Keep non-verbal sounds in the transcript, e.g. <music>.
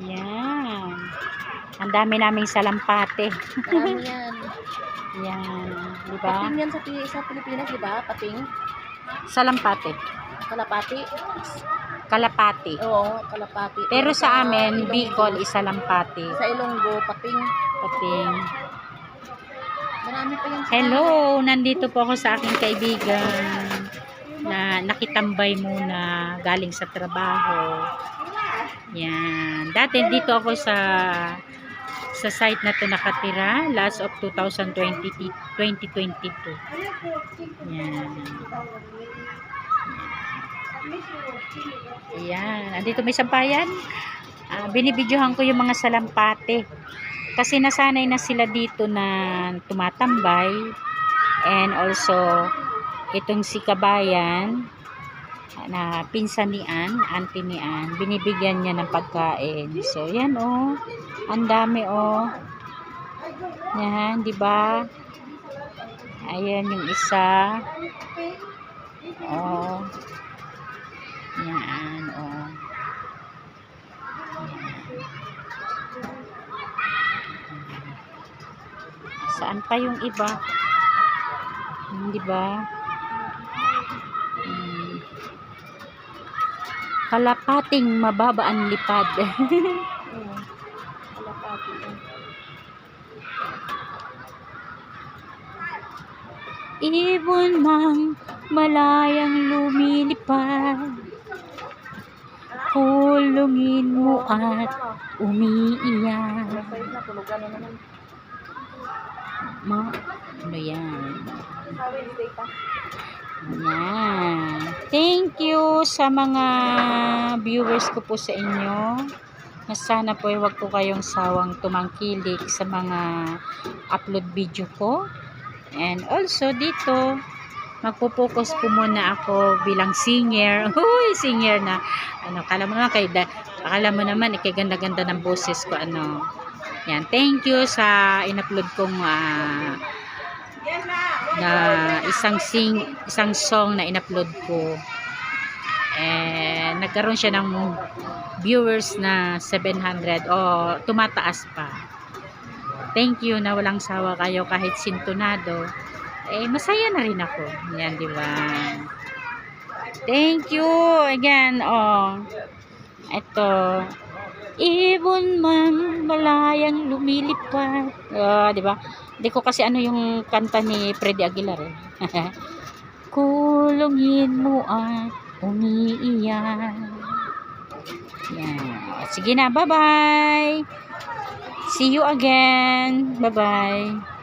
Yan. Ang dami naming salampate. Marami <laughs> yan. Yan. Di ba? Pating yan sa, sa Pilipinas, di ba? Pating. Salampate. Kalapati. Kalapati. Oo, kalapati. Pero sa amin, Ilonggo- Bicol is salampati. Sa Ilonggo, pating. Pating. Marami pa yan sa Hello! Nandito po ako sa aking kaibigan na nakitambay muna galing sa trabaho. Yan. Dati dito ako sa sa site na to nakatira last of 2020 2022. Yan. Yan. Andito may sampayan. Ah, binibidyohan ko yung mga salampate. Kasi nasanay na sila dito na tumatambay. And also, itong si Kabayan, na pinsan ni Ann, auntie ni Ann, binibigyan niya ng pagkain. So, yan oh. Ang dami oh. Yan, di ba? Ayan yung isa. Oh. Yan, oh. Saan pa yung iba? Hindi ba? Kalapating mababa ang lipad. Oo. Kalapati. yan. Ibon mang malayang lumilipad Kulungin mo at umiiyak. Ma, ano yan? Sa Wednesday pa. Yan. Thank you sa mga viewers ko po sa inyo. Na sana po ay wag po kayong sawang tumangkilik sa mga upload video ko. And also dito, magpo-focus po muna ako bilang singer. <laughs> Uy, singer na. Ano, kala mo naman kay da, akala mo naman eh, kay ganda-ganda ng boses ko ano. Yan, thank you sa in-upload kong ah, na isang sing isang song na in-upload ko. And nagkaroon siya ng viewers na 700 o tumataas pa. Thank you na walang sawa kayo kahit sintonado. Eh masaya na rin ako. Yan, di ba? Thank you again. Oh. Ito. Ibon man malayang lumilipad. Oh, di ba? Hindi ko kasi ano yung kanta ni Freddy Aguilar eh. <laughs> Kulungin mo at umiiyak. Yan. Sige na, bye-bye. See you again. Bye-bye.